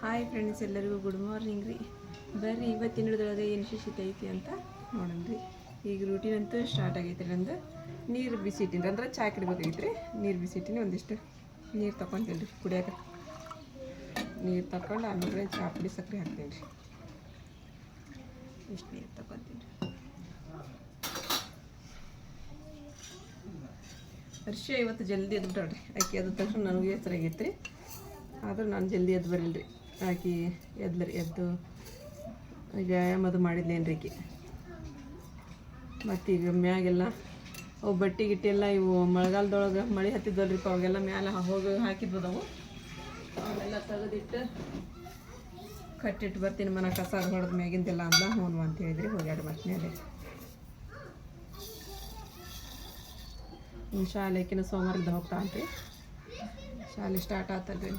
Hi friends ಎಲ್ಲರಿಗೂ good morning ರೀ. ಬರ್ರಿ ಇವತ್ತಿನ ಹಿಡಿದೊಳಗೆ ಏನು ವಿಶೇಷತೆ ಐತಿ ಅಂತ ನೋಡೋಣ ರೀ. ಈಗ ರೂಟೀನ್ ಅಂತೂ ಸ್ಟಾರ್ಟ್ ಆಗೈತೆ ರೀ ನಂದು. ನೀರು ಬಿಸಿಟ್ಟಿನ ಅಂದ್ರೆ ಚಾ ಕಿಡ್ಬೇಕಾಗಿತ್ತು ರೀ. ನೀರು ಬಿಸಿಟ್ಟಿನಿ, ಒಂದಿಷ್ಟು ನೀರು ತಗೊಂತೀನಿ ರೀ ಕುಡಿಯೋಕೆ. ನೀರು ತಗೊಂಡು ಆಮೇಲೆ ಚಾ ಪುಡಿ ಸಕ್ಕರೆ ಹಾಕ್ತೀನಿ ರೀ. ಇಷ್ಟು ನೀರು ತಗೊತೀನಿ ರೀ. ಹರ್ಷ, ಇವತ್ತು ಜಲ್ದಿ ಎದ್ದು ಬಿಟ್ಟಾಳ್ರಿ ಅಕ್ಕಿ ಅದು ತಕ್ಷಣ ನನಗೆ ಹೆಸರಾಗೈತೆ ರೀ ಆದರೂ ನಾನು ಜಲ್ದಿ ಎದ್ದು ಬರಲ್ರಿ. ಆಕೆ ಎದ್ಲರಿ ಎದ್ದು ವ್ಯಾಯಾಮದು ಮಾಡಿದ್ಲೇನು ರೀ ಮತ್ತು ಈಗ ಮ್ಯಾಗೆಲ್ಲ ಅವು ಬಟ್ಟೆ ಗಿಟ್ಟೆಲ್ಲ ಇವು ಮಳೆಗಾಲದೊಳಗೆ ಮಳೆ ಹತ್ತಿದ್ದಲ್ರಿ ಅವಾಗೆಲ್ಲ ಮ್ಯಾಲೆ ಹೋಗಿ ಹಾಕಿದ್ವದವು. ಅವೆಲ್ಲ ತೆಗೆದಿಟ್ಟು ಕಟ್ಟಿಟ್ಟು ಬರ್ತೀನಿ ಮನೆ, ಕಸ ಹೊಡೆದ ಮ್ಯಾಗಿಂದೆಲ್ಲ ಅಂದ ಹ್ಞೂ ಅಂತ ಹೇಳಿದ್ರಿ ಹೋಗ್ಯಾಡ ಮತ್ತೆ ಮೇಲೆ ಶಾಲೆಕಿನ ಸೋಮವಾರದಿಂದ ಹೋಗ್ತಾ ಅಂತ್ರಿ ಶಾಲೆ ಸ್ಟಾರ್ಟ್ ಆತಲ್ರಿ.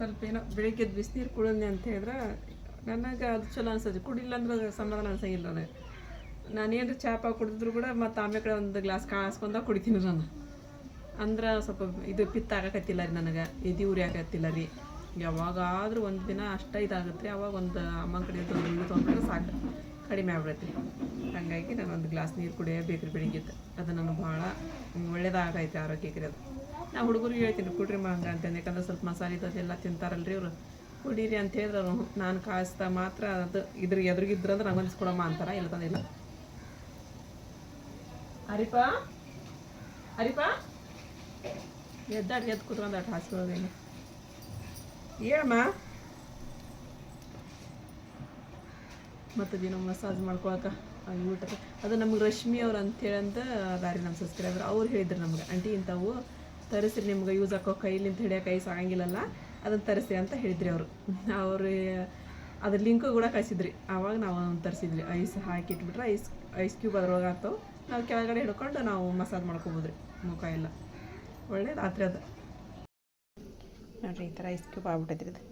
ಸ್ವಲ್ಪ ಏನೋ ಬೆಳಿಗ್ಗೆ ಬಿಸಿ ಬಿಸಿನೀರು ಕುಡಿದ್ನಿ ಅಂತ ಹೇಳಿದ್ರೆ, ನನಗೆ ಅದು ಚಲೋ ಅನ್ಸತ್ತೆ ಕುಡಿಲ್ಲ ಅಂದ್ರೆ ಅದು ಸಮಾಧಾನ ಅನ್ಸಂಗಿಲ್ಲ ನನಗೆ. ನಾನೇನು ಚಾಪ ಕುಡಿದ್ರು ಕೂಡ ಮತ್ತು ಆಮೇಲೆ ಕಡೆ ಒಂದು ಗ್ಲಾಸ್ ಕಾಸ್ಕೊಂಡ ಕುಡಿತೀನಿ ನಾನು. ಅಂದ್ರೆ ಸ್ವಲ್ಪ ಇದು ಪಿತ್ತ ಆಗಕತ್ತಿಲ್ಲ ರೀ ನನಗೆ. ಎದಿ ಉರಿ ಆಗತ್ತಿಲ್ಲ ರೀ. ಯಾವಾಗಾದ್ರೂ ಒಂದು ದಿನ ಅಷ್ಟ ಇದಾಗುತ್ತೆ ರೀ. ಅವಾಗ ಒಂದು ಅಮ್ಮನ ಕಡೆ ಒಂದು ತೊಗೊಂಡ್ರೆ ಸಾಕು. ಕಡಿಮೆ ಆಗ್ಬಿಡತ್ತೆ ಹಾಗಾಗಿ ನಾನು ಒಂದು ಗ್ಲಾಸ್ ನೀರು ಕುಡಿಯಬೇಕು ರೀ ಬೆಳಿಗ್ಗೆ ಅದು ನನಗೆ ಭಾಳ ಒಳ್ಳೇದಾಗೈತೆ ಆರೋಗ್ಯಕ್ಕೆ ರೀ ಅದು. ನಾ ಹುಡುಗರಿಗೆ ಹೇಳ್ತೀನಿ, ಕುಡ್ರಿ ಹಂಗೆ ಅಂತಂದು ಯಾಕಂದ್ರೆ ಸ್ವಲ್ಪ ಮಸಾಲೆ ಇದ್ದದೆಲ್ಲ ತಿಂತಾರಲ್ರಿ ಇವರು. ಕುಡೀರಿ ಅಂತ ಹೇಳಿದ್ರು ನಾನು ಕಾಯಿಸ್ತಾ ಮಾತ್ರ ಅದು ಇದ್ರ ಎದುರಿಗಿದ್ರು ಅಂದ್ರೆ ನಂಗೆ ಕೊಡಮ್ಮ ಅಂತಾರ, ಇಲ್ಲ ತಂದಿಲ್ಲ ಅರಿಪಾ ಹರಿಪ? ಎದ್ದಾಡಿ, ಎದ್ದು ಕುತ್ಕೊಂಡಾಟ ಅಟ್ ಏಳಮ್ಮ ಮತ್ತು ದಿನ ಮಸಾಜ್ ಮಾಡ್ಕೊಳಕ ಊಟ ಅದು ನಮ್ಗೆ ರಶ್ಮಿ ಅವ್ರು ಅಂತೇಳಿ ಅಂತ ದಾರಿ ನಮ್ಮ ಸಬ್ಸ್ಕ್ರೈಬರ್ ಅವ್ರು ಹೇಳಿದ್ರು ನಮ್ಗೆ. ಆಂಟಿ ಇಂಥವು ತರಿಸ್ರಿ ನಿಮ್ಗೆ ಯೂಸ್ ಹಾಕೋ ಕೈಲಿಂದ ಹಿಡಿಯೋ ಕೈ ಸಾಗಂಗಿಲ್ಲಲ್ಲ ಅದನ್ನು ತರಿಸಿ ಅಂತ ಹೇಳಿದ್ರಿ ಅವರು. ಅವರು ಅದ್ರ ಲಿಂಕು ಕೂಡ ಕಳಿಸಿದ್ರಿ. ಆವಾಗ ನಾವು ತರಿಸಿದ್ರಿ. ತರಿಸಿದ್ವಿ ಐಸ್ ಹಾಕಿಟ್ಬಿಟ್ರೆ ಐಸ್ ಐಸ್ ಕ್ಯೂಬ್ ಅದ್ರೊಳಗೆ ಆಗ್ತಾವೆ ನಾವು ಕೆಳಗಡೆ ಹಿಡ್ಕೊಂಡು ನಾವು ಮಸಾಜ್ ಮಾಡ್ಕೊಬೋದ್ರಿ ಮುಖ ಎಲ್ಲ. ಒಳ್ಳೆ ರಾತ್ರಿ ಅದು. ನೋಡ್ರಿ ಈ ಥರ ಐಸ್ ಕ್ಯೂಬ್ ಆಗ್ಬಿಟ್ಟೈತ್ರಿ ಇದು.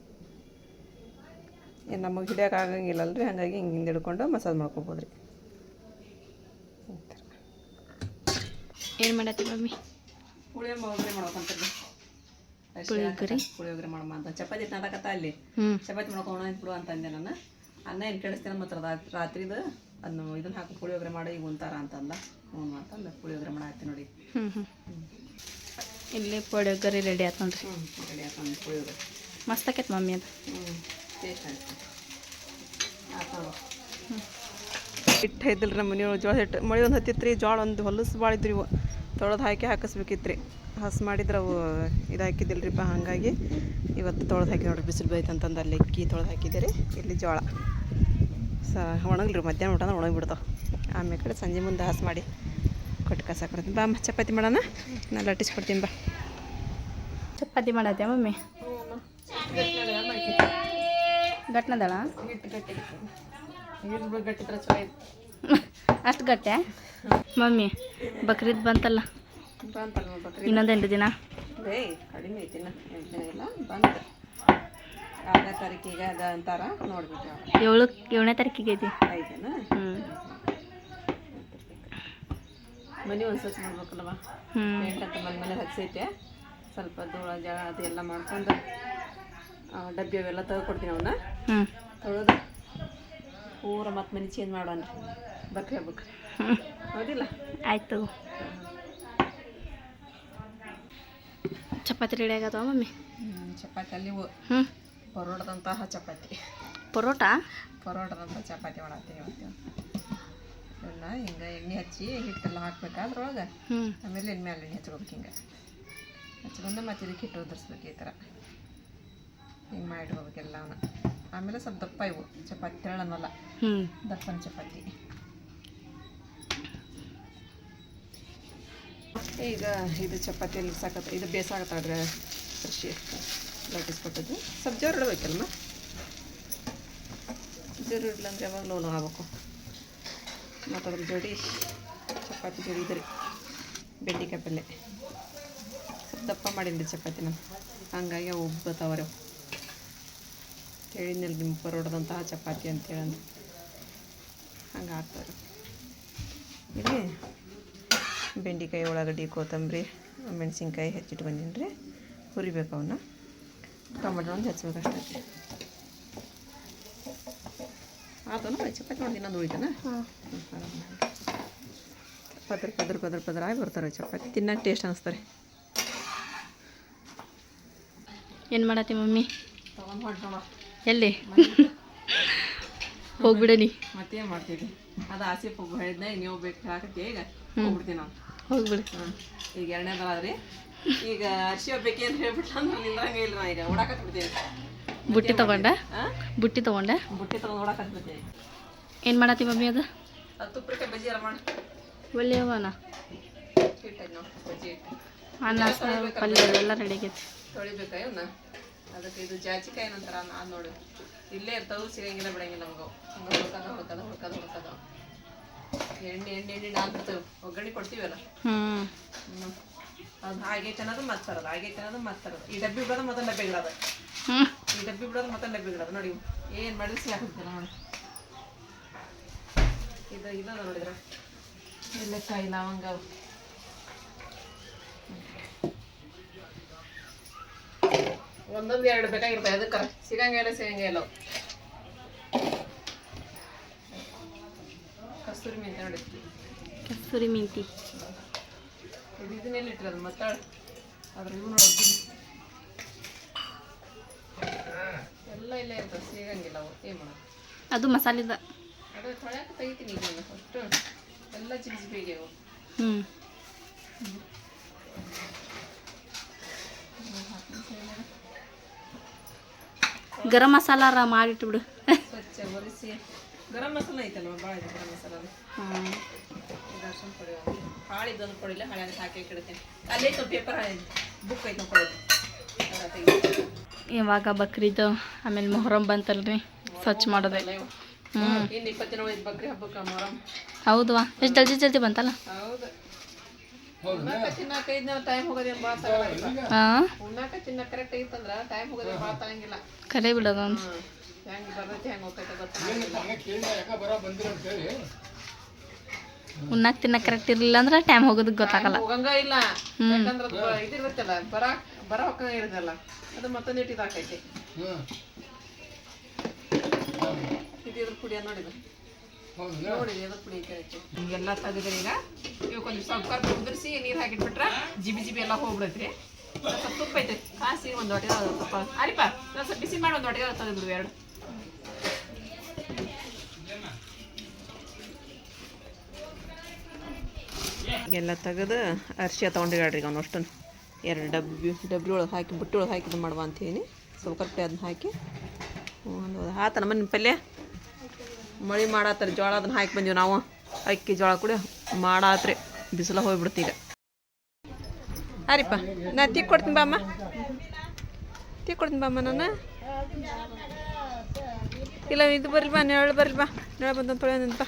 ಏನು ನಮಗೆ ಹಿಡಿಯೋಕೆ ಆಗಂಗಿಲ್ಲಲ್ರಿ ಹಾಗಾಗಿ ಹಿಂಗೆ ಹಿಂಗೆ ಹಿಡ್ಕೊಂಡು ಮಸಾಜ್ ಮಾಡ್ಕೋಬೋದು ರೀ ಏನು ಮಾಡತ್ತಿ ಮಮ್ಮಿ? ಪುಳಿಯೋಗರೆ ಮಾಡ್ಬೇಕಂತದ್ದು ಪುಳಿಯೋಗರೆ? ಪುಳಿಯೋಗರೆ ಮಾಡಮ್ಮ ಅಂತ. ಚಪಾತಿ ನಾಟಕತ್ತ ಅಲ್ಲಿ ಹ್ಞೂ ಚಪಾತಿ ಮಾಡ್ಕೊಂಡು ಬಿಡು ಅಂತಂದೆ ನಾನು. ಅನ್ನ ಏನು ಕೆಡಿಸ್ತೇನೆ ಮತ್ತು ರಾತ್- ರಾತ್ರಿದು? ಅದನ್ನು ಇದನ್ನ ಹಾಕಿ ಪುಳಿಯೋಗರೆ ಮಾಡಿ ಈಗ ಉಂತಾರ ಅಂತಂದ ಹ್ಞೂ ಅಂತಂದು ಪುಳಿಯೋಗರೆ ಮಾಡಿ ನೋಡಿ. ಇಲ್ಲಿ ಪುಳಿಯೋಗರೆ ರೆಡಿ ಆಯ್ತು ನೋಡ್ರಿ. ರೆಡಿ ಆಯ್ತು ಪುಳಿಯೋಗರೆ ಮಸ್ತ್ ಆಕೈತೆ ಮಮ್ಮಿ ಅದು. ಹ್ಞೂ ಟೇಸ್ಟ್ ಆಯ್ತು. ಹಿಟ್ಟು ಐತಿಲ್ರಿ ನಮ್ಮ ಮನೆಯೊಳಗೆ ಜೋಳ ಹಿಟ್ಟು. ಮಳೆ ಒಂದು ಹತ್ತಿತ್ತು ರೀ ಜೋಳ ಒಂದು ಹೊಲಸು ಭಾಳ ಇದ್ರಿ ಇವು. ತೊಳೆದು ಹಾಕಿ ಹಾಕಿಸ್ಬೇಕಿತ್ತು ರೀ ಹಸು ಮಾಡಿದ್ರೆ ಅವು ಇದು ಹಾಕಿದ್ದಿಲ್ರಿಪ್ಪ ಹಾಗಾಗಿ ಇವತ್ತು ತೊಳೆದು ಹಾಕಿ ನೋಡ್ರಿ ಬಿಸಿಲು ಬೈತಂತಂದು ಅಲ್ಲಿ ಅಕ್ಕಿ ತೊಳೆದು ಹಾಕಿದ್ದೆ ರೀ ಇಲ್ಲಿ ಜೋಳ. ಸ ಒಣಗಲ್ರಿ ಮಧ್ಯಾಹ್ನ ಊಟನ ಒಣಗಿಬಿಡ್ತಾವೆ. ಆಮೇಲೆ ಕಡೆ ಸಂಜೆ ಮುಂದೆ ಹಾಸು ಮಾಡಿ ಕೊಟ್ಟು ಕಸಾಕೊಡ್ತೀನಿ ಬಾ ಅಮ್ಮ ಚಪಾತಿ ಮಾಡೋಣ? ನಾನು ಲಟ್ಟಿಸ್ಕೊಡ್ತೀನಿ ಬಾ. ಚಪಾತಿ ಮಾಡತ್ತೆ ಮಮ್ಮಿ? ಗಟ್ನದಳ? ಗಟ್ಟಿ ಗಟ್ಟಿ. ಅಷ್ಟು ಗಟ್ಟೆ? ಮಮ್ಮಿ ಬಕ್ರೀದ್ ಬಂತಲ್ಲ. ಇನ್ನೊಂದು ಎಂಟು ದಿನ. ಕಡಿಮೆ ಐತಿ ಇನ್ನು. ಎಂಟು ದಿನ ಇಲ್ಲ ಬಂತು. ಆರನೇ ತಾರೀಕಿಗೆ ಅದ ಅಂತಾರ ನೋಡ್ಬಿಟ್ಟು ಏಳು ಏಳನೇ ತಾರೀಕಿಗೆ ಐತಿ. ಐದೇನ? ಹ್ಞೂ ಮನೆ ಒಂದು ಸ್ವಚ್ಛ ಮಾಡ್ಬೇಕಲ್ಲವ ಹ್ಞೂ ಮನೆ ಮನೆ ಹಚ್ಚೈತೆ ಸ್ವಲ್ಪ ಧೂಳ ಜಳ ಅದೆಲ್ಲ ಮಾಡ್ಕೊಂಡು ಡಬ್ಬಿ ಅವೆಲ್ಲ ತೆಗೆದುಕೊಡ್ತೀನಿ ಅವನ್ನ ಹ್ಞೂ ತೊಳೆದು ಪೂರ ಮತ್ತೆ ಮನೆ ಚೇಂಜ್ ಮಾಡೋಣ. ಬಕ್ರಿ ಹ್ಞೂ ಹೌದಿಲ್ಲ? ಆಯಿತು. ಚಪಾತಿ ರೆಡಿ ಆಗತ್ತವ ಮಮ್ಮಿ? ಚಪಾತಿ ಅಲ್ಲಿ ಹ್ಞೂ ಪರೋಟದಂತಹ ಚಪಾತಿ. ಪರೋಟ? ಪರೋಟದಂತಹ ಚಪಾತಿ ಮಾಡತ್ತೀನಿ ಇವತ್ತು. ಇವನ್ನ ಹಿಂಗೆ ಎಣ್ಣೆ ಹಚ್ಚಿ ಹಿಟ್ಟೆಲ್ಲ ಹಾಕ್ಬೇಕು ಅದ್ರೊಳಗೆ? ಆಮೇಲೆ ಎಣ್ಣೆ ಮೇಲೆ ಎಣ್ಣೆ ಹಚ್ಕೋಬೇಕು ಹಿಂಗೆ. ಹಚ್ಕೊಂಡು ಮತ್ತೆ ಇದಕ್ಕೆ ಹಿಟ್ಟು ಉದುರಿಸ್ಬೇಕು ಈ ಥರ. ಹಿಂಗೆ ಮಾಡಿಡ್ಬೇಕು ಎಲ್ಲವನ್ನ ಆಮೇಲೆ ಸ್ವಲ್ಪ ದಪ್ಪ ಇವು. ಚಪಾತಿ ತೆಳ್ಳನಲ್ಲ. ಹ್ಞೂ ದಪ್ಪನ ಚಪಾತಿ. ಈಗ ಇದು ಚಪಾತಿ ಎಲ್ಲಿ ಸಾಕತ್ತ ಇದು ಬೇಸಾಗತ್ತಾಡ್ರಿ ಕೃಷಿ ಲಟ್ಟಿಸ್ಕೊಟ್ಟದ್ದು ಸ್ವಲ್ಪ ಜೋರು ಇಡಬೇಕಲ್ಮ ಜೋರು ಇಡ್ಲಂದ್ರೆ ಯಾವಾಗ ಲೋನು ಆಗ್ಬೇಕು? ಮತ್ತು ಅದ್ರ ಜೋಡಿ ಚಪಾತಿ ಜೋಡಿ ಇದ್ರಿ. ಬೆಂಡಿಕಾಯಿ ಪಲ್ಯ ಸ್ವಲ್ಪ ದಪ್ಪ ಮಾಡೀನಿ ಚಪಾತಿ ನಾನು ಹಂಗಾಗಿ ಅವು ಉಬ್ಬತಾವ್ರೆ ಅವು ಹೇಳಿದ್ನಲ್ಲ ನಿಮ್ಮ ಪರೋಡದಂತಹ ಚಪಾತಿ ಅಂತೇಳಿ ಹಂಗೆ ಆಗ್ತಾರೆ ಇಲ್ಲಿ ಬೆಂಡೆಕಾಯಿ ಉಳ್ಳಾಗಡ್ಡಿ ಕೊತ್ತಂಬರಿ ಮೆಣಸಿನ್ಕಾಯಿ ಹೆಚ್ಚಿಟ್ಟು ಬಂದೀನಿ ರೀ. ಹುರಿಬೇಕು ಅವನ್ನ. ಟೊಮೆಟೊ ಒಂದು ಹೆಚ್ಚಬೇಕಷ್ಟೇ ಆತನ ಚಪಾತಿ ಮಾಡಿ ಇನ್ನೊಂದು ಉಳಿತಾನ? ಹಾಂ. ಪದ್ರ ಪದ್ರ ಪದ್ರ ಪದ್ರ ಆಗಿ ಬರ್ತಾರೆ ಚಪಾತಿ. ತಿನ್ನಕ್ಕೆ ಟೇಸ್ಟ್ ಅನಿಸ್ತಾರೆ ಏನು ಮಾಡತ್ತಿ ಮಮ್ಮಿ? ಎಲ್ಲಿ? ಹೋಗ್ಬಿಡನಿ ಮತ್ತೇನು ಮಾಡ್ತೀವಿ ಅದು ಆಸೆ ಪುಗ್ ಹೇಳಿದ್ನ ನೀವು ಬೇಕು ಹಾಕತ್ತಿ ಈಗ ಹೋಗ್ಬಿಡ್ತೀನಿ ನಾನು. ಹೋಗ್ಬಿಡಿ. ಈಗ ಈಗ ಎರಡನೇದಲ್ಲ ರೀ ಈಗ ಅರ್ಶಿ ಹೋಗ್ಬೇಕು ಅಂತ ಹೇಳ್ಬಿಟ್ಟು ಅಂದ್ರೆ ನಿಂದ್ರಂಗೆ ಇಲ್ಲ ನಾ ಈಗ ಓಡಾಕತ್ಬಿಡ್ತೀನಿ ಬುಟ್ಟಿ ತಗೊಂಡ? ಬುಟ್ಟಿ ತಗೊಂಡ? ಬುಟ್ಟಿ ತೊಗೊಂಡು ಓಡಾಕತ್ಬಿಡ್ತೀನಿ ಏನು ಮಾಡತ್ತಿ ಮಮ್ಮಿ ಅದು? ಅದು ತುಪ್ಪರಕಾಯಿ ಬಜ್ಜಿ ಎಲ್ಲ ಮಾಡಿ ಒಳ್ಳೆಯವನ ಅನ್ನ ಪಲ್ಯ ಎಲ್ಲ ರೆಡಿ ಆಗೈತಿ. ತೊಳಿಬೇಕಾ ಇವನ್ನ? ಅದಕ್ಕೆ ಇದು ಜಾಜಿಕಾಯಿ ಏನಂತಾರ ನಾನು ನೋಡಿ. ಇಲ್ಲೇ ಇರ್ತಾವು ಸಿಗಂಗಿಲ್ಲ ಬಿಡಂಗಿಲ್ಲ ನಮಗೂ ಹಂಗೆ ಹುಡ್ಕದ ಹುಡ್ಕದ ಹುಡ್ಕದ ಹುಡ್ಕದ. ಎಣ್ಣೆ ಎಣ್ಣೆ ಎಣ್ಣೆ ನಾಲ್ಕು ಒಗ್ಗರಣೆ ಕೊಡ್ತೀವಲ್ಲ? ಹ್ಞೂ ಅದು ಹಾಗೆ ಚೆನ್ನೋದು ಮತ್ತೆ ತರೋದು ಆಗೈತೆ ಅನ್ನೋದು ಮತ್ತೆ ತರೋದು ಈ ಡಬ್ಬಿ ಬಿಡೋದು ಮತ್ತೆ ಡಬ್ಬಿ ಬಿಡೋದು. ಈ ಡಬ್ಬಿ ಬಿಡೋದು ಮತ್ತೆ ಡಬ್ಬಿ ಬಿಡೋದು. ನೋಡಿ ಏನು ಮಾಡಿದ್ರೆ ಸಿಹಿ ನೋಡಿ. ಇದು ಇಲ್ಲ ನೋಡಿದ್ರೆ. ಏಲಕ್ಕಾಯಿ ಲವಂಗ. ಒಂದೊಂದು ಎರಡು ಬೇಕಾಗಿರ್ತವೆ ಅದಕ್ಕೆ ಸಿಗಂಗಿಲ್ಲ ಸಿಗಂಗಿಲ್ಲ. ಕಸ್ತೂರಿ ನೋಡಿ ಕಸ್ತೂರಿ ಮೆಂತಿ ಇದು ಇದನ್ನೆಲ್ಲ ಇಟ್ಟಿರೋದು ಮತ್ತಾಳ? ಅದ್ರ ಇವು ಎಲ್ಲ ಇಲ್ಲ ಇರ್ತವೆ ಸಿಗಂಗಿಲ್ಲ ಅವು. ಏನು ಮಾಡೋದು ಅದು ಮಸಾಲಿದ. ಅದು ತೊಳ್ಯಾಕ ತೆಗಿತೀನಿ ಈಗ ನಾನು ಅಷ್ಟು ಎಲ್ಲ ಚಿಪ್ಸ್ ಬೇಗ ಅವು ಹ್ಞೂ ಗರಂ ಮಸಾಲಾರ ಮಾಡಿಟ್ಬಿಡು. ಸ್ವಚ್ಛ ಒರೆಸಿ ಗರಂ ಮಸಾಲ ಐತಲ್ವ? ಭಾಳ ಇದೆ ಗರಂ ಮಸಾಲ ದರ್ಶನ ಕೊಡಿ ಹಾಳಿದ್ದೊಂದು ಕೊಡಿಲ್ಲ ಹಳೆ ಅಂತ ಹಾಕಿ ಇಡ್ತೀನಿ ಅಲ್ಲೇ ಪೇಪರ್ ಹಳೆ ಬುಕ್ ಐತೆ ಇವಾಗ ಬಕ್ರೀದು ಆಮೇಲೆ ಮೊಹರಂ ಬಂತಲ್ರಿ. ಸ್ವಚ್ಛ ಮಾಡೋದೆ. ಹ್ಞೂ ಇನ್ನು ಇಪ್ಪತ್ತು ದಿನ ಹೋಯ್ತು ಬಕ್ರಿ ಹಬ್ಬಕ್ಕೆ ಮೊಹರಂ. ಹೌದವಾ ಎಷ್ಟು ಜಲ್ದಿ ಜಲ್ದಿ ಬಂತಲ್ಲ? ಹೌದು. ಉಣ್ಣಾಕ ತಿನ್ನಾಕ ಐದು ಟೈಮ್ ಹೋಗೋದೇನು ಭಾಳ ತಗೊಳಲ್ಲ ಹಾಂ. ಉಣ್ಣಾಕ ತಿನ್ನಕ ಕರೆಕ್ಟ್ ಐತಂದ್ರೆ ಟೈಮ್ ಹೋಗೋದೇ ಭಾಳ ತಗಂಗಿಲ್ಲ ಕರೆ ಬಿಡೋದೊಂದು ಹ್ಮ್. ಹೆಂಗ್ ಬರ್ತೈತಿ ಹೆಂಗೆ ಹೋಗ್ತೈತೆ ಗೊತ್ತಾಗಂಗಿಲ್ಲ ಉಣ್ಣಾಕ್ ತಿನ್ನಕ್ಕೆ ಕರೆಕ್ಟ್ ಇರಲಿಲ್ಲ ಅಂದ್ರೆ ಟೈಮ್ ಹೋಗೋದಕ್ಕೆ ಗೊತ್ತಾಗಲ್ಲ. ಹೋಗಂಗ ಇಲ್ಲ. ಯಾಕಂದ್ರ ಅದು ಬರ ಬರ ಹೊಕ್ಕ ಇರೋದಲ್ಲ ಅದು ಮತ್ತೊಂದು ಇಟ್ಟು ಇದಾಕೈತಿ ಇದು ಇದ್ರ ಪುಡಿ ನೋಡಿದ ನೋಡಿದೆ ಎದ್ರ ಪುಡಿ ಐತೆ ಈಗೆಲ್ಲ ತೆಗೆದ್ರಿ ಈಗ. ಇವಕ್ಕೊಂದು ಸ್ವಲ್ಪ ಕುದಿರಿಸಿ ನೀರು ಹಾಕಿಟ್ಬಿಟ್ರೆ ಜಿಬಿ ಜಿಬಿ ಎಲ್ಲ ಹೋಗ್ಬಿಡತ್ರಿ ಸ್ವಲ್ಪ ತುಪ್ಪ ಐತೆ ಕಾಸಿ ಒಂದು ಹೊಟ್ಟೆ ತುಪ್ಪ ಅರಿಪ ಸ್ವಲ್ಪ ಬಿಸಿ ಮಾಡಿ ಒಂದು ಹೊಟ್ಟೆ ತೆಗೆದ್ಬಿಡು ಎರಡು. ಎಲ್ಲ ತೆಗೆದು ಅರ್ಶಿಯ ತೊಗೊಂಡಿಗಾಡ್ರಿ ಅವ್ನು ಅಷ್ಟನ್ನು ಎರಡು ಡಬ್ಬಿ ಡಬ್ಬಿ ಒಳಗೆ ಹಾಕಿ, ಬುಟ್ಟಿ ಒಳಗೆ ಹಾಕಿ ಇದು ಮಾಡುವ ಅಂತೀನಿ. ಸ್ವಲ್ಪ ಕರೆಕ್ಟ್ ಅದನ್ನ ಹಾಕಿ. ಒಂದು ಆತ ನಮ್ಮ ಪಲ್ಯ? ಮಳೆ ಮಾಡತ್ತಾರೆ ಜೋಳ ಅದನ್ನ ಹಾಕಿ ಬಂದೀವಿ ನಾವು. ಅಕ್ಕಿ ಜೋಳ ಕೂಡ ಮಾಡಾತ್ರಿ, ಬಿಸಿಲ ಹೋಗ್ಬಿಡ್ತು ಈಗ. ನಾನು ನಾ ತೀ ಕೊಡ್ತೀನಿ ಬಾಮ್ಮ. ತಿಕ್ಕಿ ಕೊಡ್ತೀನಿ ಬಾಮ್ಮ ನಾನು. ಇಲ್ಲ, ಇದು ಬರ್ರಿ ಬಾ, ನೆರಳು ಬರ್ಲಿ ಬಾ. ನೆರಳು ಬಂದಂತ ತೊಳೆ ನಿಂತ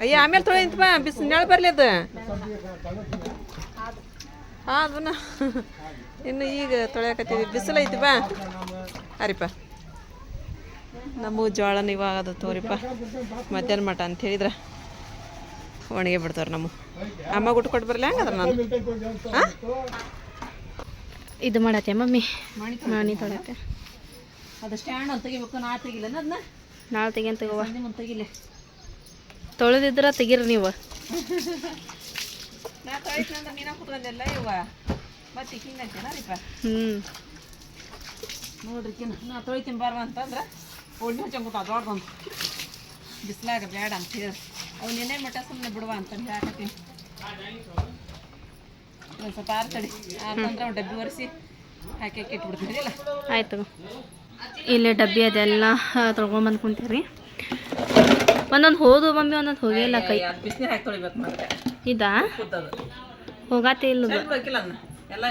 ಅಯ್ಯ ಆಮೇಲೆ ತೊಳೆ ನಿಂತ ಬಿಸಿ ನೆಳ ಬರ್ಲಿ ಅದು. ಹಾ ಅದನ್ನ. ಇನ್ನು ಈಗ ತೊಳೆಯಕತ್ತೀವಿ. ಬಿಸಿಲು ಐತಿ ಬಾ. ಅರಿಪ್ಪ ನಮ್ಮ ಜೋಳನ ಇವಾಗ ಅದು ತೋರಿಪ್ಪ ಮಧ್ಯಾಹ್ನ ಮಠ ಅಂತ ಹೇಳಿದ್ರೆ. ಒಣಗಿ ಬಿಡ್ತಾರೆ ನಮ್ಮ ಅಮ್ಮ ಗುಟ್ಟು ಕೊಟ್ಟು ಬರಲಿ ಹಂಗದ್ರ ನಾನು? ಹಾಂ? ಇದು ಮಾಡತ್ತೆ ಮಮ್ಮಿ. ಮಾಣಿ ತೊಳತ್ತೆ ಅದು ಸ್ಟ್ಯಾಂಡ್ ಅಂತ ತೆಗಿಬೇಕು ನಾ ತೆಗಿಲ್ಲ ಅದನ್ನ? ನಾಳೆ ತೆಗಿಯನ್ ತಗೋವ ಸಂಜೆ ಮುಂದೆ ತೆಗಿಲೆ. ತೊಳೆದಿದ್ರ ತೆಗೀರಿ ನೀವು. ಹ್ಞೂ ನೋಡ್ರಿ ಕಿನ್ನ ನಾ ತೊಳಿತೀನಿ ಬರ್ವ ಅಂತಂದ್ರೆ ಒಣ್ಣೆ ಹಚ್ಚಂಗ್ ದೊಡ್ಡದಂತ ಬಿಸ್ಲಾಗ ಬೇಡ ಅಂತ ಹೇಳಿ. ಅವ್ನು ಏನೇ ಮಟ್ಟ ಸುಮ್ಮನೆ ಬಿಡುವ ಅಂತಂದು ಹಾಕತ್ತೀನಿ ಒಂದು ಸ್ವಲ್ಪ ಆರ್ತಡಿ ಆರ್ತಂದ್ರೆ ಅವ್ನು ಡಬ್ಬಿ ಒರೆಸಿ ಹಾಕಿ ಹಾಕಿ ಇಟ್ಬಿಡ್ತೀನಿ ಆಯ್ತು. ಇಲ್ಲೇ ಡಬ್ಬಿ ಅದೆಲ್ಲ ತೊಳ್ಕೊಂಬಂದು ಕುಂತೀರಿ. ಒಂದೊಂದು ಹೋದು ಮಮ್ಮಿ ಒಂದೊಂದು ಹೋಗೇ ಇಲ್ಲ ಕೈ ಬಿಸಿನೀರು ಹಾಕಿ ತೊಳಿಬೇಕು ಮತ್ತೆ. ಇದಾ ಕೂತದು ಇಲ್ಲ ಎಲ್ಲ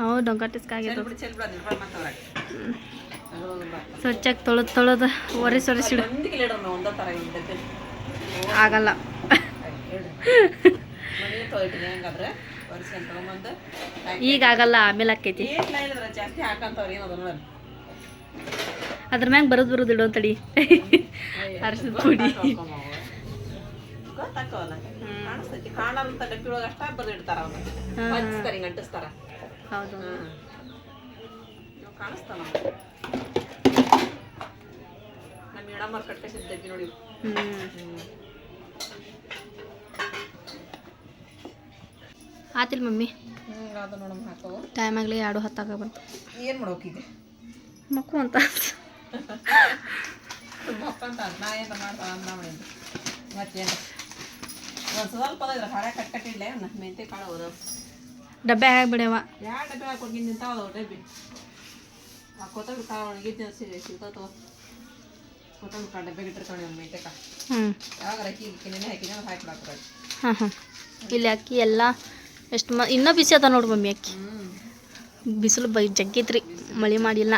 ಹೌದು ಡೊಂಕಟಿಸ್ಕಾಗಿದ್ದು ಸ್ವಚ್ಛಾಗಿ ತೊಳೆದು ತೊಳೆದು ಒರೆಸಿ ಆಗಲ್ಲ. ಒರೆಸಿ ಅಂತ ಈಗ ಆಗಲ್ಲ ಆಮೇಲೆ ಆಕೈತಿ ಜಾಸ್ತಿ ಹಾಕಂತವ್ರು ಏನದ ನೋಡಿ ಅದ್ರ ಮ್ಯಾಗ ಬರೋದು ಬರೋದು ಇಡೋ ತಡಿ ಅರ್ಶದ ಪುಡಿ. ಆತಿಲ್ ಹೌದು. ಆತಿಲ್ಲ ಮಮ್ಮಿ. ಟೈಮ್ ಆಗಲಿ ಎರಡು ಹತ್ತಾಗ ಬಂತು. ಏನು ಮಾಡೋಕಿದೆ? ಮಕ್ಕು ಅಂತ. ಮಕ್ಕಂತ ನಾ ಏನು ಮಾಡ್ತಾಳ ಅನ್ನ ಮಾಡಿದ್ದು ಮತ್ತೇನು ಒಂದು ಸ್ವಲ್ಪ ಕಟ್ ಕಟ್ಟಿಡ್ಲೆ ಮೆಂತೆ ಕಾಳು ಡಬ್ಬೆ ಹಾಕ್ಬಿಡವ ಡಬ್ಬಿ ಹಾಕೊಂಡು ನಿಂತಾವ ಡಬ್ಬಿ ಆ ಕೊತ್ತಂಬರಿ ಕಾಳು ಒಣಗಿದ್ದು ಸಿಗ್ತಾವ ಕೊತ್ತಂಬರಿ ಕಾಳು ಡಬ್ಬೆ ಇಟ್ಟಿರ್ತಾವೆ ಒಂದು ಮೆಂತೆ ಕಾಳು ಯಾವಾಗ ಅಕ್ಕಿ ನೆನೆ ಹಾಕಿದ್ರೆ ಹಾಂ ಹಾಂ. ಇಲ್ಲಿ ಅಕ್ಕಿ ಎಲ್ಲ ಎಷ್ಟು ಮ ಇನ್ನೂ ಬಿಸಿ ಅದ ನೋಡಿ ಮಮ್ಮಿ ಅಕ್ಕಿ. ಬಿಸಿಲು ಬೈ ಜಗ್ಗಿತ್ರಿ ಮಳೆ ಮಾಡಿಲ್ಲ.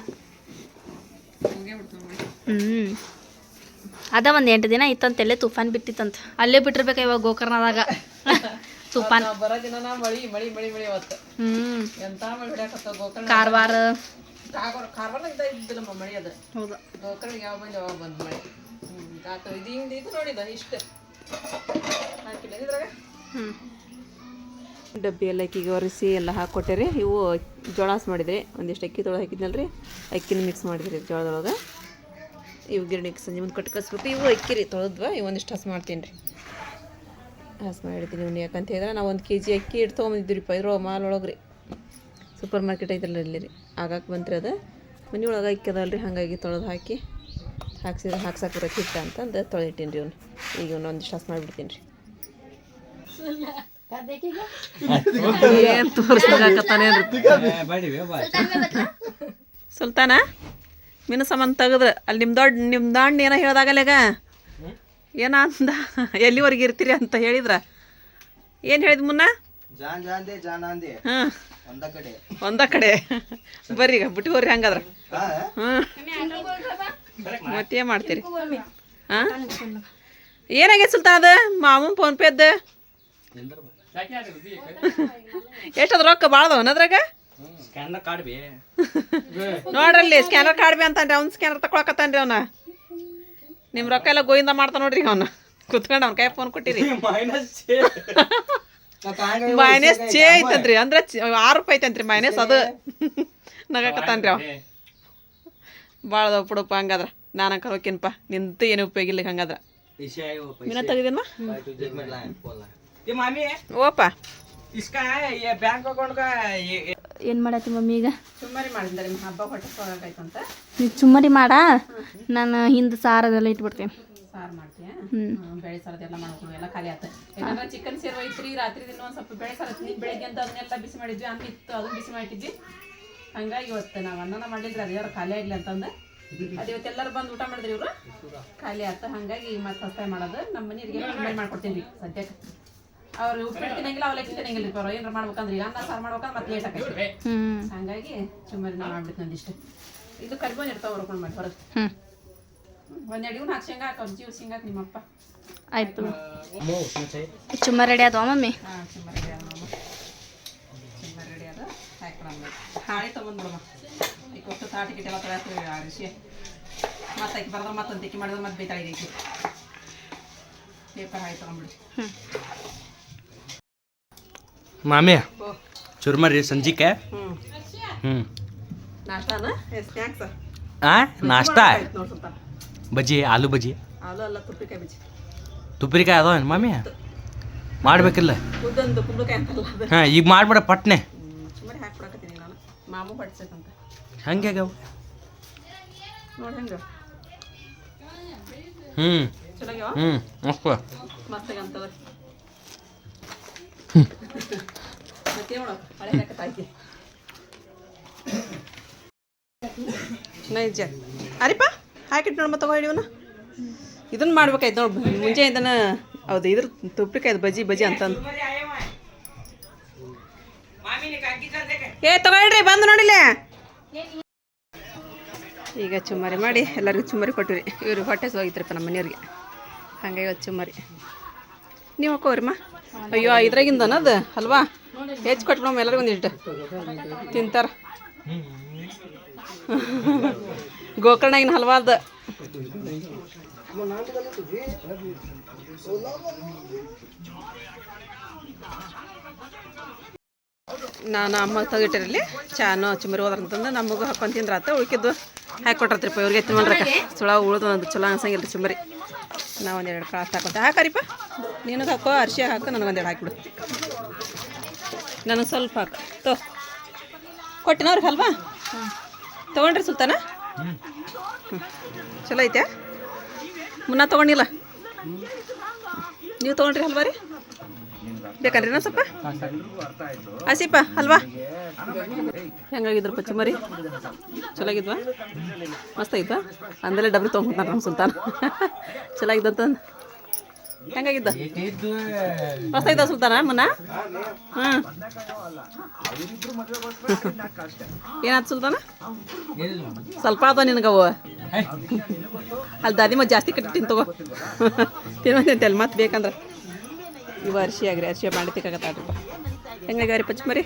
ಹ್ಞೂ ಅದ ಒಂದು ಎಂಟು ದಿನ ಇತ್ತಂತ ಎಲ್ಲೇ ತುಫಾನ್ ಬಿಟ್ಟಿತ್ತಂತ. ಅಲ್ಲೇ ಬಿಟ್ಟಿರ್ಬೇಕು ಇವಾಗ ಗೋಕರ್ಣದಾಗ. ತುಫಾನ್. ನಾವು ಬರೋ ದಿನ ಮಳಿ ಮಳಿ ಮಳಿ ಮಳಿ ಅವತ್ತು ಹ್ಞೂ ಕಾರವಾರ. ಡಬ್ಬಿ ಎಲ್ಲ ಅಕ್ಕಿಗೆ ಒರೆಸಿ ಎಲ್ಲ ಹಾಕ್ಕೊಟ್ಟೆ ಇವು ಜೋಳಾಸ್ ಮಾಡಿದ್ರಿ. ಒಂದಿಷ್ಟು ಅಕ್ಕಿ ತೊಳೆ ಹಾಕಿದ್ನಲ್ರಿ. ಅಕ್ಕಿನ ಮಿಕ್ಸ್ ಮಾಡಿದ್ರಿ ಜೋಳದೊಳಗೆ. ಇವು ಗಿರಣಿಗೆ ಸಂಜೆ ಮುಂದೆ ಕಟ್ಟು ಕಸ್ಬೇಕು ಇವು ಅಕ್ಕಿ ರೀ ತೊಳೆದ್ವ ಇವು ಒಂದಿಷ್ಟು ಹಸ್ ಮಾಡ್ತೀನಿ ರೀ ಹಸ್ ಮಾಡಿರ್ತೀನಿ ಇವ್ನು ಯಾಕಂತ ಹೇಳಿದ್ರೆ ನಾವು ಒಂದು ಕೆ ಜಿ ಅಕ್ಕಿ ಇಟ್ಟು ತೊಗೊಂಬಂದಿದ್ವಿ ರೀ ಇದ್ರ ಮಾಲ್ ಒಳಗೆ ರೀ ಸೂಪರ್ ಮಾರ್ಕೆಟ್ ಐತಲ್ಲ ಇಲ್ಲಿ ರೀ. ಆಗಾಕೆ ಬಂತ್ರಿ ಅದು. ಮನೆ ಒಳಗೆ ಅಕ್ಕಿ ಅದಲ್ಲ ರೀ ಹಾಗಾಗಿ ತೊಳೆದು ಹಾಕಿ ಹಾಕ್ಸಿದ್ರೆ ಹಾಕ್ಸಕ್ಕೆ ಬರೋಕೆ ಹಿಟ್ಟ ಅಂತಂದು ತೊಳೆದಿಟ್ಟೀನಿ ರೀ ಇವನು. ಈಗ ಇವನು ಒಂದಿಷ್ಟು ಹಸ್ ಮಾಡಿಬಿಡ್ತೀನಿ ರೀ ಏನು ಸುಲ್ತಾನ? ಮೀನು ಸಾಮಾನು ತೆಗೆದ್ರೆ. ಅಲ್ಲಿ ನಿಮ್ಮ ದೊಡ್ಡ ನಿಮ್ಮ ದಾಂಡ್ ಏನೋ ಹೇಳ್ದಾಗಲ್ಲಾಗ ಏನ ಅಂದ? ಎಲ್ಲಿವರೆಗೆ ಇರ್ತೀರಿ ಅಂತ ಹೇಳಿದ್ರ? ಏನು ಹೇಳಿದ್ ಮುನ್ನ? ಜಾನ್ ಜಾನ್ದೆ ಜಾನ್ ಅಂದೆ ಹಾಂ. ಒಂದ ಕಡೆ. ಬರ್ರಿ ಈಗ ಬಿಟ್ಟು ಹೋರಿ ಹಂಗಾದ್ರೆ. ಮತ್ತೆ ಹ್ಞೂ ಮತ್ತೇನು ಮಾಡ್ತೀರಿ? ಹಾಂ? ಏನಾಗೈತೆ ಸುಲ್ತಾನ ಅದು? ಮಾಮೂನ್ ಫೋನ್ ಪೇ ಅದ ಎಷ್ಟದ ರೊಕ್ಕ ಭಾಳ ಅದ್ರಾಗ? Scanner card B ನೋಡ್ರಲ್ಲಿ scanner card B ಅಂತಾನ್ರಿ ಅವ್ನ ಸ್ಕ್ಯಾನರ್ ತಕೊಳಕತ್ತಾನ್ರಿ ಅವನ ನಿಮ್ಮ ರೊಕ್ಕ ಎಲ್ಲ ಗೋವಿಂದ ಮಾಡ್ತಾ ನೋಡ್ರಿ ಅವನು ಕುತ್ಕೊಂಡು ಅವ್ನ ಕೈ ಫೋನ್ ಕೊಟ್ಟಿರಿ ಮೈನಸ್ ಮೈನಸ್ ಚೇ ಐತಂತ್ರಿ ಅಂದ್ರೆ ಚ- ಆರು ರೂಪಾಯಿ ಐತಂತ್ರಿ ಮೈನಸ್ ಅದು ನಗಕತ್ತಾನ್ರಿ ಅವ ಭಾಳ ಅದಾವ ಬಿಡಪ್ಪ ಹಂಗಾದ್ರ ನಾನು ಅಂಕರ್ ಹೋಕಿನಪ್ಪ ನಿಂತು ಏನು ಉಪಯೋಗ ಇಲ್ಲ ಹಂಗಾದ್ರ ಮೀನ ತೆಗ್ದಿನ ये मामी ಓಪ इसका है ये बैंक अकाउंट का ये ಏನು ಮಾಡತ್ತಿ ಮಮ್ಮಿ ಈಗ? ಚುಮ್ಮರಿ ನಿಮ್ಮ ಹಬ್ಬ ಹೊಟ್ಟೆ ಸೋಗಾಯ್ತಂತ ನೀವು ಚುಮ್ಮರಿ ಮಾಡ? ನಾನು ಹಿಂದೆ ಸಾರದೆಲ್ಲ ಇಟ್ಬಿಡ್ತೀನಿ. ಸಾರು ಮಾಡ್ತೀಯ? ಬೇಳೆ ಬೆಳೆ ಸಾರದೆಲ್ಲ ಮಾಡ್ಕೊಂಡು ಎಲ್ಲ ಖಾಲಿ ಆತ. ಯಾಕಂದ್ರೆ ಚಿಕನ್ ಸೇರು ಐತ್ರಿ ರಾತ್ರಿ ದಿನ ಒಂದು ಸ್ವಲ್ಪ ಬೆಳೆ ಸಾರ ನೀ ಬೆಳಗ್ಗೆ ಅಂತ ಅದನ್ನೆಲ್ಲ ಬಿಸಿ ಮಾಡಿದ್ವಿ ಅನ್ನ ಇತ್ತು ಅದನ್ನ ಬಿಸಿ ಮಾಡಿದ್ವಿ ಹಂಗಾಗಿ ಇವತ್ತು ನಾವು ಅನ್ನನ ಮಾಡಿದ್ರೆ ಅದ್ಯಾರು ಖಾಲಿ ಆಗ್ಲಿ ಅಂತಂದು ಅದು. ಇವತ್ತೆಲ್ಲರೂ ಬಂದು ಊಟ ಮಾಡಿದ್ರಿ ಇವರು? ಖಾಲಿ ಆತ. ಹಂಗಾಗಿ ಮತ್ತೆ ಹೊಸ್ತಾಯಿ ಮಾಡೋದು. ನಮ್ಮ ಮನೆಯವರಿಗೆ ಕಮ್ಮಿ ಮಾಡ್ಕೊಡ್ತೀನಿ ಸದ್ಯಕ್ಕೆ. ಅವ್ರು ಉಪ್ಪಿಟ್ಟು ತಿನ್ನಂಗಿಲ್ಲ ಅವಲಕ್ಕಿ ತಿನ್ನಂಗಿಲ್ಲ ಅವ್ರು ಏನಾರ ಮಾಡ್ಬೇಕಂದ್ರೆ ಈಗ ಅನ್ನ ಸಾರು ಮಾಡ್ಬೇಕಂದ್ರೆ ಮತ್ತೆ ಲೇಟ್ ಆಕೈತಿ ಹಂಗಾಗಿ ಚುಮ್ಮರಿ ನಾ ಮಾಡ್ಬಿಟ್ಟು ನಂದಿಷ್ಟು ಇದು ಕರ್ಬೋನ್ ಇರ್ತಾವ ಹುರ್ಕೊಂಡು ಮಾಡಿ ಹೊರಗೆ. ಒಂದ್ ಎರಡು ನಾಲ್ಕು ಶೇಂಗಾ ಹಾಕವ್ರು. ಜೀವ ಶೇಂಗಾ ನಿಮ್ಮಪ್ಪ ಆಯ್ತು. ಚುಮ್ಮ ರೆಡಿ ಅದಾವ ಮಮ್ಮಿ? ಹಾಂ ಚುಮ್ಮ ರೆಡಿ ಅದ ಚುಮ್ಮ ರೆಡಿ ಅದ ಹಾಕಿ ಹಾಳೆ ತೊಗೊಂಡ್ಬಿಡಮ್ಮ ಈಗ ಒಟ್ಟು ತಾಟಿ ಗಿಟ್ಟ ಎಲ್ಲ ತೊಳ್ಯಾತೀವಿ ಅರಿಶಿ ಮತ್ತೆ ಆಕಿ ಬರ್ದ್ರೆ ಮತ್ತೊಂದು ತಿಕ್ಕಿ ಮಾಡಿದ್ರೆ ಮತ್ತೆ ಬೇತಾಳಿಗೆ ಪೇಪರ್ ಹಾಕಿ ತೊಗೊಂಡ್ಬಿಡಿ ಹ್ಞೂ ಮಾಮಿ? ಚುರ್ಮರಿ ಸಂಜಿಕೆ? ಹ್ಞೂ ಹಾಂ ನಾಷ್ಟ? ಬಜ್ಜಿ ಆಲೂ ಬಜ್ಜಿ? ತುಪ್ಪಿರಿಕಾಯಿ ಅದಾವ ಏನು ಮಾಮಿ? ಮಾಡ್ಬೇಕಿಲ್ಲ. ಹಾಂ ಈಗ ಮಾಡ್ಬೇಡ ಪಟ್ನೆ. ಹಂಗೆ ಹ್ಞೂ ಹ್ಞೂ ಮಸ್ತ್ ನೈಜ. ಅರಿಪ? ಹಾಕಿಟ್ಟು ನೋಡಮ್ಮ ತಗೋ ಹಿಡಿಯೋಣ ಇದನ್ನ ಮಾಡ್ಬೇಕಾಯ್ತು ನೋಡಿ. ಮುಂಚೆ ಇದನ್ನ ಹೌದು, ಇದ್ರ ತುಪ್ಪಿಕಾಯ್ದು ಬಜ್ಜಿ ಬಜ್ಜಿ ಅಂತಂದು. ಏ ತಗೊಳ್ರಿ ಬಂದು ನೋಡಿಲ್ಲ ಈಗ ಚುಮ್ಮರಿ ಮಾಡಿ, ಎಲ್ಲರಿಗೂ ಚುಮ್ಮರಿ ಕೊಟ್ಟಿರಿ ಇವ್ರಿಗೆ ಹೊಟ್ಟೆ ಹೋಗಿದ್ರಪ್ಪ ನಮ್ಮ ಮನೆಯವ್ರಿಗೆ ಹಂಗಾಗಿ ಇವತ್ತು ಚುಮ್ಮರಿ. ನೀವು ಹಾಕೋರಿಮ್ಮ ಅಯ್ಯೋ ಇದ್ರಾಗಿಂದನದು ಅಲ್ವಾ? ಹೆಚ್ಚು ಕೊಟ್ಬಿಡಮ್ಮ ಎಲ್ಲರಿಗೂ ಒಂದಿಷ್ಟು ತಿಂತಾರ. ಗೋಕರ್ಣಗಿನ ಹಲ್ವಾದ ನಾನು ಅಮ್ಮ ತಗಿಟ್ಟಿರಲಿ ಚಾನು ಚುಮರಿ ಹೋದ್ರಂತಂದು ನಮಗೂ ಹಾಕೊಂಡು ತಿಂದ್ರಾತ, ಉಳ್ಕಿದ್ದು ಹಾಕಿ ಕೊಟ್ಟಿರ್ತೀರಿ ಇವ್ರಿಗೆ ತಿನ್ವಲ್ರಕ್ಕ ಚಲೋ ಉಳ್ದು ಒಂದು ಚಲೋ ಅನ್ಸಂಗಿಲ್ಲ ಚುಮರಿ ನಾವು ಒಂದೆರಡು ಕಾಳು ಹಾಕೊಂತ ಹಾಕರಿಪ್ಪ ನಿನಗೆ ಹಾಕೋ ಅರ್ಶಿ ಹಾಕು, ನನಗೊಂದೆರಡು ಹಾಕಿಬಿಡು. ನನಗೆ ಸ್ವಲ್ಪ ಹಾಕು. ತೋ. ಕೊಟ್ಟಿನವ್ರಿಗೆ ಅಲ್ವಾ? ತೊಗೊಂಡ್ರಿ ಸುಲ್ತಾನ? ಚಲೋ ಐತೆ ಮುನ್ನ ತೊಗೊಂಡಿಲ್ಲ? ನೀವು ತೊಗೊಂಡ್ರಿ ಅಲ್ವಾ ರೀ? ಬೇಕನ್ರಿ ನಾ ಸ್ವಲ್ಪ? ಹಸಿಪ ಅಲ್ವಾ? ಹೆಂಗಾಗಿದ್ರು ಪಚ್ಚಿಮರಿ ಚಲಾಗಿದ್ವಾ? ಮಸ್ತ್ ಆಗಿದ್ವಾ ಅಂದಲೇ ಡಬ್ರಿ ತೊಗೊಂಡ್ತಾನೆ ನಮ್ಮ ಸುಲ್ತಾನ. ಚಲಾಗಿದ್ದಂತ ಹೆಂಗಾಗಿದ್ದ? ಮಸ್ತ್ ಆಗಿದ್ದ ಸುಲ್ತಾನ ಮುನ್ನ ಹಾಂ. ಏನಾಯ್ತು ಸುಲ್ತಾನ? ಸ್ವಲ್ಪ ಅದ ನಿನಗವು ಅಲ್ಲಿ ದಾದಿ ಮತ್ತೆ ಜಾಸ್ತಿ ಕಟ್ಟಿ ತಿನ್ ತಗೋ. ಅಲ್ಲಿ ಮತ್ತೆ ಬೇಕಂದ್ರೆ. ಇವು ಅರ್ಶಿ ಆಗ್ರಿ ಅರ್ಶಿ ಮಾಡಿ ತಿಕ್ಕಾಗತ್ತಾಡ್ರಿಪ್ಪ ಹೆಂಗಾಗ್ಯಾವ್ರಿ ಪಚ್ಮರಿ?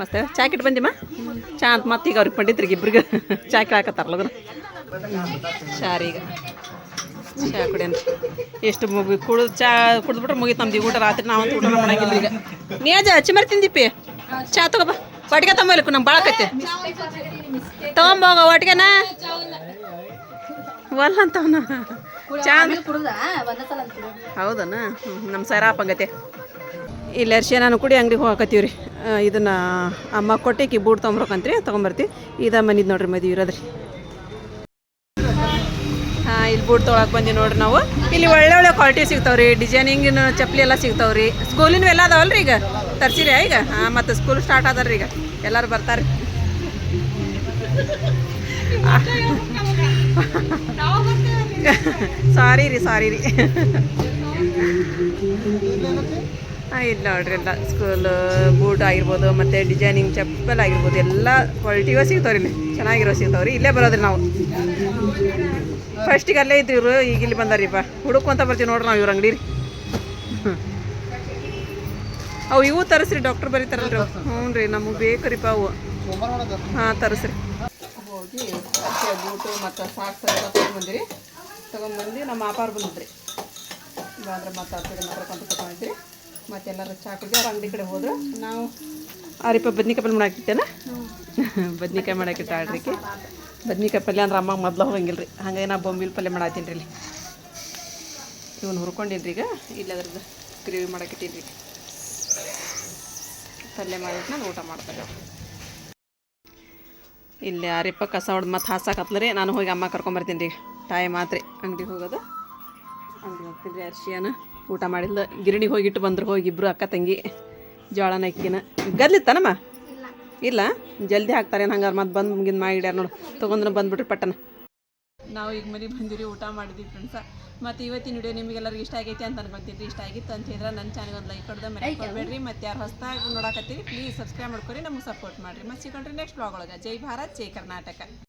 ಮಸ್ತ್. ಕಿಟ್ಟು ಬಂದಿಮ್ಮ? ಚಾ ಅಂತ ಮತ್ತೆ ಈಗ ಅವ್ರಿಗೆ ಪಂಡಿತ್ರಿಗೆ ಇಬ್ರಿಗೆ ಚಾ ಕೇಳಾಕತ್ತಾರಲ್ಲ ಅದನ್ನ ಈಗ. ಚಾ ಕುಡಿಯನ್. ಎಷ್ಟು ಮುಗಿ ಕುಡಿದು ಚಾ ಕುಡಿದ್ಬಿಟ್ರೆ ಮುಗೀತು ನಮ್ದು ಊಟ. ರಾತ್ರಿ ನಾವಂತೂ ಊಟ ಮಾಡಂಗಿಲ್ಲ ಈಗ. ನೇಜ ಹಚ್ಚಿಮರಿ ತಿಂದಿಪ್ಪಿ? ಚಾ ತಗೋಬ. ಒಟ್ಟಿಗೆ ತಗೊಂಬಲಿಕ್ಕು ನಮ್ಗೆ ಬಾಳಕತ್ತೆ ತಗೊಂಬೋಗ ಒಟ್ಟಿಗೆನಾ. ಒಲ್ಲ ಅಂತವನ ಹೌದನ? ನಮ್ಮ ಸೈರಾಪಂಗತೆ ಇಲ್ಲಿ ಅರ್ಶಿ ನಾನು ಕುಡಿ ಅಂಗಡಿಗೆ ಹೋಗಕತ್ತೀವಿ ರೀ ಇದನ್ನ ಅಮ್ಮ ಕೊಟ್ಟಿಕ್ಕಿ ಬೂಟ್ ತೊಗೊಂಬರ್ಕಂತ್ರಿ ತೊಗೊಂಬರ್ತೀವಿ ಇದ ಮನಿದ್ ನೋಡ್ರಿ ಮದುವೆ ಇರೋದ್ರಿ. ಹಾಂ ಇಲ್ಲಿ ಬೂಟ್ ತೊಗೊಳಕ್ಕೆ ಬಂದಿ ನೋಡ್ರಿ ನಾವು. ಇಲ್ಲಿ ಒಳ್ಳೆ ಒಳ್ಳೆ ಕ್ವಾಲಿಟಿ ಸಿಗ್ತಾವ್ರಿ. ಡಿಸೈನಿಂಗಿನ ಚಪ್ಪಲಿ ಎಲ್ಲ ಸಿಗ್ತಾವ್ರಿ. ಸ್ಕೂಲಿನ ಎಲ್ಲ ಅದಾವಲ್ರಿ ಈಗ? ತರ್ಸಿರಿ ಈಗ? ಹಾಂ ಮತ್ತು ಸ್ಕೂಲ್ ಸ್ಟಾರ್ಟ್ ಅದಾರ ಈಗ ಎಲ್ಲರೂ ಬರ್ತಾರೆ ಸಾರಿ ರೀ ಸಾರಿ ರೀ. ಇಲ್ಲ ನೋಡ್ರಿ ಎಲ್ಲ ಸ್ಕೂಲ್ ಬೂಟ್ ಆಗಿರ್ಬೋದು, ಮತ್ತು ಡಿಸೈನಿಂಗ್ ಚಪ್ಪಲ್ ಆಗಿರ್ಬೋದು, ಎಲ್ಲ ಕ್ವಾಲಿಟಿಗೂ ಸಿಗ್ತಾವ್ರಿ ಇಲ್ಲಿ. ಚೆನ್ನಾಗಿರೋ ಸಿಗ್ತಾವ್ರಿ. ಇಲ್ಲೇ ಬರೋದ್ರಿ ನಾವು. ಫಸ್ಟಿಗೆ ಅಲ್ಲೇ ಇದ್ರಿ ಇವರು, ಈಗ ಇಲ್ಲಿ ಬಂದಾರಿಪ್ಪ ಹುಡುಕೊಂತ ಬರ್ತೀವಿ ನೋಡ್ರಿ ನಾವು ಇವ್ರ ಅಂಗಡಿ ರೀ ಅವು ಇವು ತರಿಸ್ರಿ ಡಾಕ್ಟ್ರ್ ಬರೀತಾರಲ್ರಿ ಹ್ಞೂ ರೀ ನಮಗೆ ಬೇಕ್ರಿಪ್ಪ ಅವು. ಹಾಂ, ತರಿಸ್ರಿ. ಹೋಗಿ ಅಷ್ಟೇ ಬೂಟು ಮತ್ತು ಸಾಕ್ಸ್ ಎಲ್ಲ ತೊಗೊಂಬಂದಿರಿ. ತೊಗೊಂಬಂದು ನಮ್ಮ ಆಪಾರ ಬಂದಿದ್ರಿ. ಇಲ್ಲಾಂದ್ರೆ ಮತ್ತೆ ಆ ಮಾತ್ರ ಕಂತು ತೊಗೊಂಡಿದ್ರಿ ಮತ್ತೆ ಎಲ್ಲರೂ ಚಾಕಿದ್ವಿ ಅವ್ರು ಅಂಗಡಿ ಕಡೆ ಹೋದ್ರು. ನಾವು ಆರಿಪ್ಪ ಬದ್ನಿಕಾಯಿ ಪಲ್ಯ ಮಾಡಾಕಿತ್ತೇನ ಬದ್ನಿಕಾಯಿ ಮಾಡಾಕಿಟ್ಟ ಆಡ್ರಿಕೆ. ಬದ್ನಿಕಾಯಿ ಪಲ್ಯ ಅಂದ್ರೆ ಅಮ್ಮ ಮೊದಲು ಹೋಗಂಗಿಲ್ಲ ರೀ ಹಂಗಾಗಿ ನಾ ಬೊಂಬಿಲ್ ಪಲ್ಯ ಮಾಡಾತೀನಿ ರೀ ಇಲ್ಲಿ. ಇವನು ಹುರ್ಕೊಂಡಿನಿ ಈಗ. ಇಲ್ಲ ಅದ್ರದ್ದು ಗ್ರೇವಿ ಮಾಡಾಕಿಟ್ಟೀನಿ ರೀ. ಪಲ್ಯ ಮಾಡಿಟ್ಟು ನಾನು ಊಟ ಮಾಡ್ತಾರೆ ಇಲ್ಲಿ ಯಾರಿಪ್ಪ ಕಸ ಹೊಡೆದು ಮತ್ತು ಹಾಸಾಕತ್ಲ ರೀ ನಾನು ಹೋಗಿ ಅಮ್ಮ ಕರ್ಕೊಂಬರ್ತೀನಿ ರೀ. ಟೈಮ್ ಮಾತ್ರ ಅಂಗಡಿಗೆ ಹೋಗೋದು. ಅಂಗಡಿ ಹೋಗ್ತೀನಿ ರೀ ಅರ್ಶಿಯನ. ಊಟ ಮಾಡಿಲ್ಲ ಗಿರಣಿಗೆ ಹೋಗಿಟ್ಟು ಬಂದರು. ಹೋಗಿ ಇಬ್ಬರು ಅಕ್ಕ ತಂಗಿ ಜೋಳನ ಅಕ್ಕಿನ. ಗದ್ಲಿತ್ತಾನಮ್ಮ? ಇಲ್ಲ. ಜಲ್ದಿ ಹಾಕ್ತಾರೆ ಹಂಗಾರೆ? ಮತ್ತೆ ಬಂದು ಮುಗಿದ ಮಾಡಿಡ್ಯಾರ ನೋಡು. ತೊಗೊಂಡ್ರೆ ಬಂದ್ಬಿಟ್ರಿ ಪಟ್ಟನ ನಾವು ಈಗ ಮರಿ ಬಂದಿರಿ ಊಟ ಮಾಡಿದ್ವಿ ಫ್ರೆಂಡ್ಸ ಮತ್ತು ಇವತ್ತಿನ ವಿಡಿಯೋ ನಿಮಗೆಲ್ಲರಿಗೂ ಇಷ್ಟ ಆಗೈತಿ ಅಂತ ಅನ್ಕೊಂತೀನಿ. ಇಷ್ಟ ಆಗಿತ್ತು ಅಂತ ಹೇಳಿದ್ರೆ ನನ್ನ ಚಾನಲ್ ಒಂದು ಲೈಕ್ ಕೊಡ್ದೆ ಮನೆ ಕೊಡಬೇಡ್ರಿ ಮತ್ತು ಯಾರು ಹೊಸ್ದಾಗಿ ನೋಡಕತ್ತೀವಿ ಪ್ಲೀಸ್ ಸಬ್ಸ್ಕ್ರೈಬ್ ಮಾಡ್ಕೊರಿ ನಮಗೆ ಸಪೋರ್ಟ್ ಮಾಡಿರಿ. ಮತ್ತೆ ಸಿಗೊಂಡ್ರಿ ನೆಕ್ಸ್ಟ್ ಬ್ಲಾಗ್ ಒಳಗೆ. ಜೈ ಭಾರತ್ ಜೈ ಕರ್ನಾಟಕ.